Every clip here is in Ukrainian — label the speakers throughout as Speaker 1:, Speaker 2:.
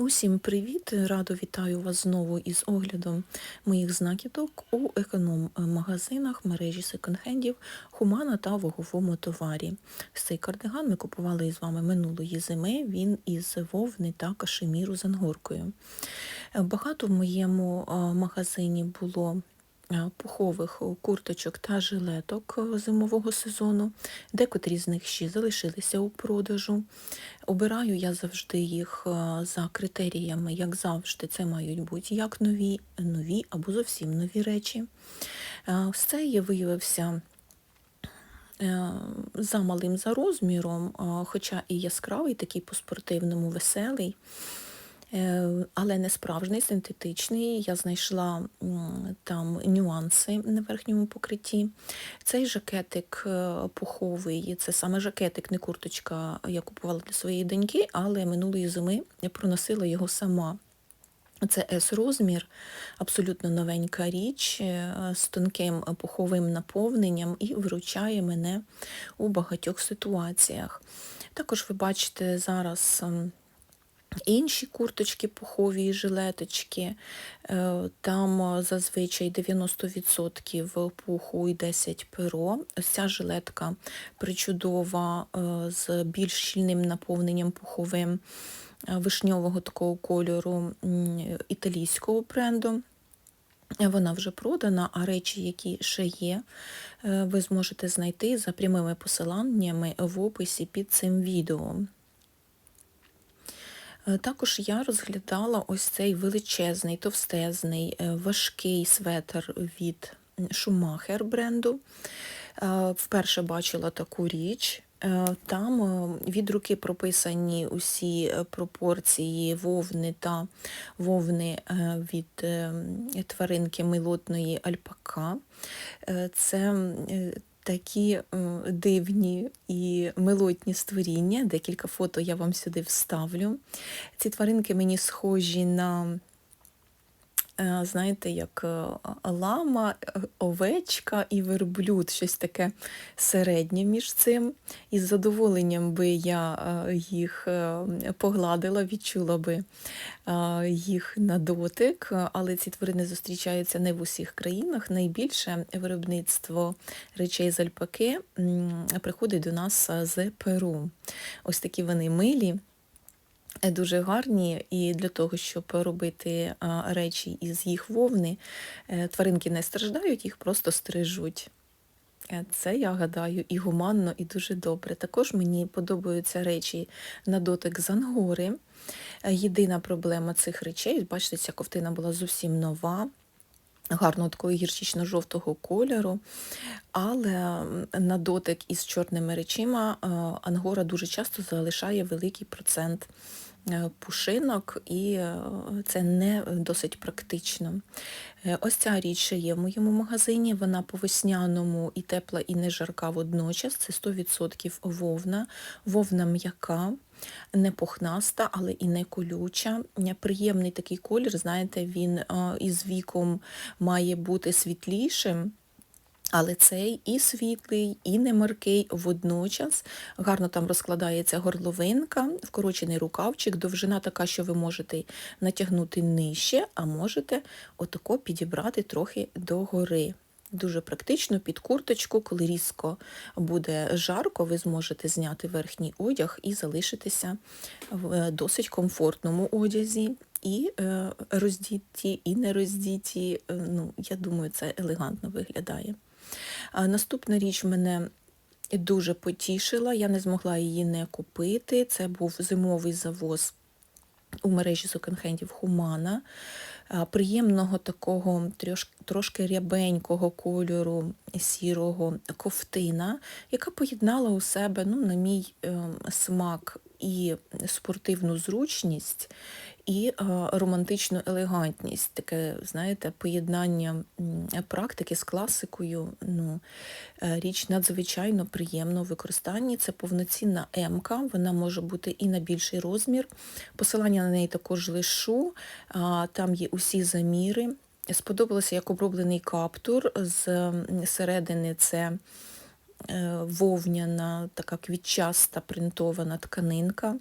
Speaker 1: Усім привіт! Радо вітаю вас знову із оглядом моїх знакідок у економ-магазинах мережі секонд-хендів Хумана та ваговому товарі. Цей кардиган ми купували із вами минулої зими. Він із вовни та кашеміру з ангоркою. Багато в моєму магазині було пухових курточок та жилеток зимового сезону. Декотрі з них ще залишилися у продажу. Обираю я завжди їх за критеріями, як завжди, це мають бути як нові, нові або зовсім нові речі. Все я виявився е, замалим за розміром, хоча і яскравий, такий по-спортивному веселий. Е, але не справжній, синтетичний. Я знайшла там нюанси на верхньому покритті. Цей жакетик е, пуховий, це саме жакетик, не курточка, я купувала для своєї доньки, але минулої зими я проносила його сама. Це С-розмір, абсолютно новенька річ е, з тонким пуховим наповненням і виручає мене у багатьох ситуаціях. Також ви бачите зараз інші курточки пухові і жилеточки. Е, Там е, зазвичай 90% пуху і 10 перо. Ця жилетка причудова е, з більш щільним наповненням пуховим вишньового такого кольору італійського бренду. Вона вже продана, а речі, які ще є, ви зможете знайти за прямими посиланнями в описі під цим відео. Е, Також я розглядала ось цей величезний, товстезний, е, важкий светр від Schumacher бренду. Е, Вперше бачила таку річ. Там від руки прописані усі пропорції вовни та вовни від тваринки милотної альпака. Це такі е, дивні і милотні створіння. Декілька фото я вам сюди вставлю. Ці тваринки мені схожі на, знаєте, як е, лама, е, овечка і верблюд, щось таке середнє між цим. І з задоволенням би я е, їх е, погладила, відчула би е, їх на дотик, але ці тварини зустрічаються не в усіх країнах. Найбільше виробництво речей з альпаки приходить до нас е, з Перу. Ось такі вони милі. Е, Дуже гарні, і для того, щоб робити речі із їх вовни, е, тваринки не страждають, їх просто стрижуть. Е, Це, я гадаю, і гуманно, і дуже добре. Також мені подобаються речі на дотик з ангори. Єдина проблема цих речей, бачите, ця ковтина була зовсім нова. Гарного такого гірчично-жовтого кольору, але на дотик із чорними речима ангора дуже часто залишає великий процент пушинок, і е, це не досить практично. Е, Ось ця річ є в моєму магазині. Вона по весняному і тепла, і не жарка водночас. Це 100% вовна, вовна м'яка, не пухнаста, але і не колюча. Е, Приємний такий колір, знаєте, він із віком має бути світлішим. Але цей і світлий, і немаркий водночас. Гарно там розкладається горловинка, вкорочений рукавчик, довжина така, що ви можете натягнути нижче, а можете отако підібрати трохи догори. Дуже практично під курточку, коли різко буде жарко, ви зможете зняти верхній одяг і залишитися в е, досить комфортному одязі. І е, роздіті, і не роздіті. Е, Ну, я думаю, це елегантно виглядає. Наступна річ мене дуже потішила. Я не змогла її не купити. Це був зимовий завоз у мережі секонд-хендів Хумана. Приємного такого трошки рябенького кольору сірого ковтина, яка поєднала у себе, ну, на мій е, смак, і спортивну зручність, і е, романтичну елегантність. Таке, знаєте, поєднання практики з класикою. Ну, е, річ надзвичайно приємно в використанні. Це повноцінна М-ка, вона може бути і на більший розмір. Посилання на неї також лишу. Там є усі заміри. Сподобалося, як оброблений каптур з середини це вовняна, така квітчаста принтована тканинка.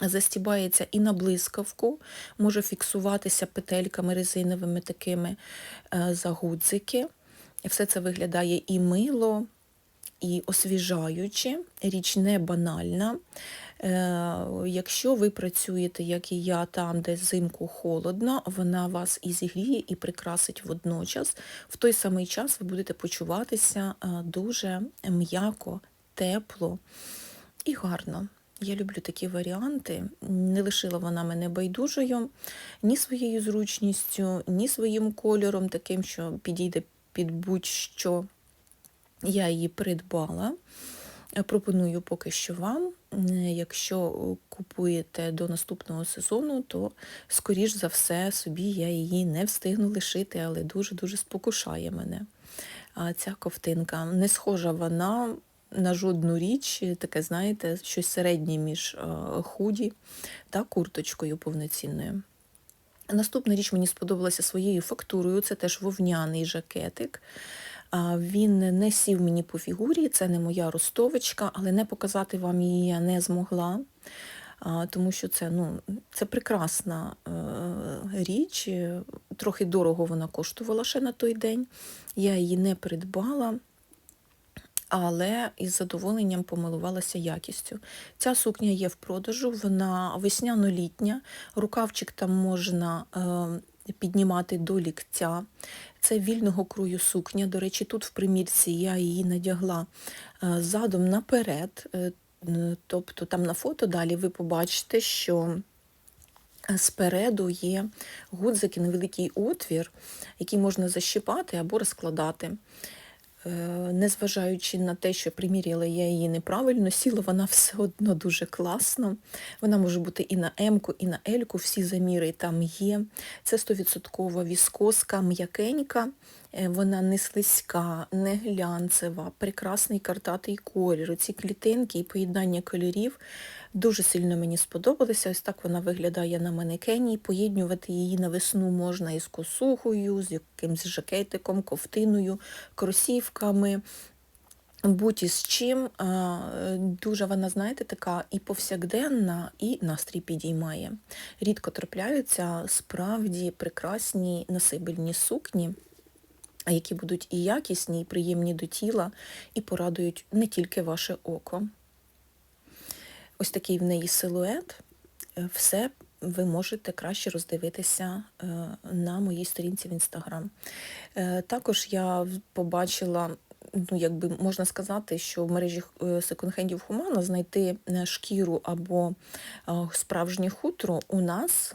Speaker 1: Застібається і на блискавку, може фіксуватися петельками резиновими такими е, за гудзики. Все це виглядає і мило, і освіжаюче, річ не банальна. Е, якщо ви працюєте, як і я, там, де взимку холодно, вона вас і зігріє, і прикрасить водночас. В той самий час ви будете почуватися е, дуже м'яко, тепло і гарно. Я люблю такі варіанти. Не лишила вона мене байдужою ні своєю зручністю, ні своїм кольором, таким, що підійде під будь-що. Я її придбала. Пропоную поки що вам. Якщо купуєте до наступного сезону, то, скоріш за все, собі я її не встигну лишити, але дуже-дуже спокушає мене. Ця ковтинка. Не схожа вона на жодну річ, таке, знаєте, щось середнє між худі та курточкою повноцінною. Наступна річ мені сподобалася своєю фактурою, це теж вовняний жакетик. Він не сів мені по фігурі, це не моя ростовочка, але не показати вам її я не змогла, тому що це ну, це прекрасна е, річ. Трохи дорого вона коштувала ще на той день. Я її не придбала. Але із задоволенням помилувалася якістю. Ця сукня є в продажу, вона весняно-літня, рукавчик там можна е, піднімати до ліктя. Це вільного крою сукня. До речі, тут в примірці я її надягла е, задом наперед. Е, тобто там на фото далі ви побачите, що спереду є гудзики, невеликий отвір, який можна защипати або розкладати. Е, незважаючи на те, що приміряла я її неправильно, сіла вона все одно дуже класно. Вона може бути і на М-ку, і на Л-ку, всі заміри там є. Це 100% віскоска, м'якенька, вона не слизька, не глянцева, прекрасний картатий колір. Ці клітинки і поєднання кольорів Дуже сильно мені сподобалося. Ось так вона виглядає на манекені. Поєднювати її на весну можна із косухою, з якимось жакетиком, ковтиною, кросівками. Будь із чим. Дуже вона, знаєте, така і повсякденна, і настрій підіймає. Рідко трапляються справді прекрасні насибельні сукні, які будуть і якісні, і приємні до тіла, і порадують не тільки ваше око. Ось такий в неї силует. Е, все ви можете краще роздивитися е, на моїй сторінці в інстаграм. Е, також я побачила, ну якби можна сказати, що в мережі секонд-хендів Хумана знайти шкіру або справжнє хутро у нас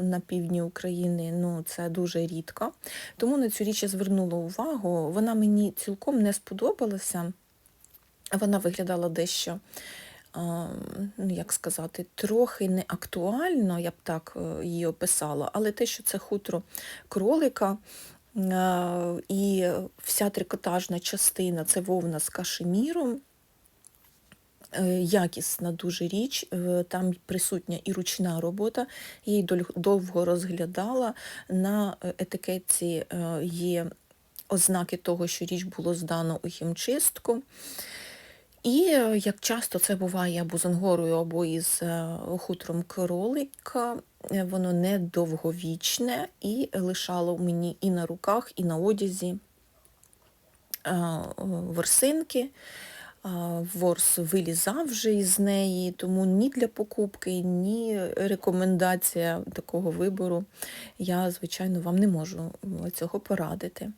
Speaker 1: на півдні України ну це дуже рідко. Тому на цю річ я звернула увагу. Вона мені цілком не сподобалася. Вона виглядала дещо ну як сказати, трохи не актуально, я б так е, її описала, але те, що це хутро кролика. І вся трикотажна частина це вовна з кашеміром, е, якісна дуже річ, е, там присутня і ручна робота, її довго розглядала. На етикетці є ознаки того, що річ було здано у хімчистку. І е, як часто це буває або з ангорою, або із е, хутром кролика, е, воно не довговічне і лишало мені і на руках, і на одязі ворсинки. Ворс вилізав вже із неї, тому ні для покупки, ні рекомендація такого вибору я, звичайно, вам не можу цього порадити.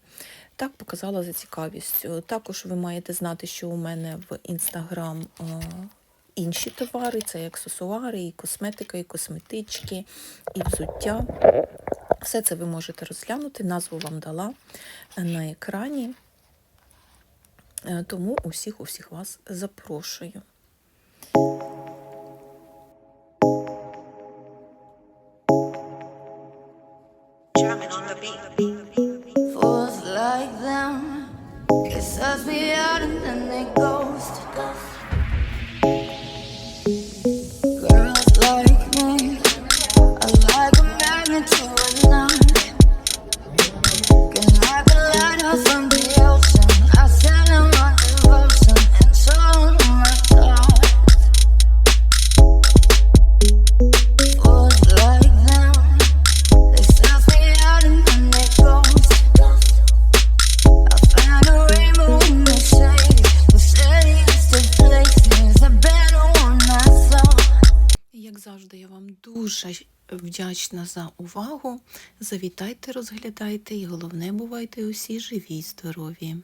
Speaker 1: Так, показала за цікавістю. Також ви маєте знати, що у мене в Інстаграм інші товари, це і аксесуари, і косметика, і косметички, і взуття. Все це ви можете розглянути, назву вам дала е, на екрані. Е, тому усіх усіх вас запрошую. Falls like them, it sucks me and then ghost. Дуже вдячна за увагу. Завітайте, розглядайте і головне, бувайте усі живі й здорові.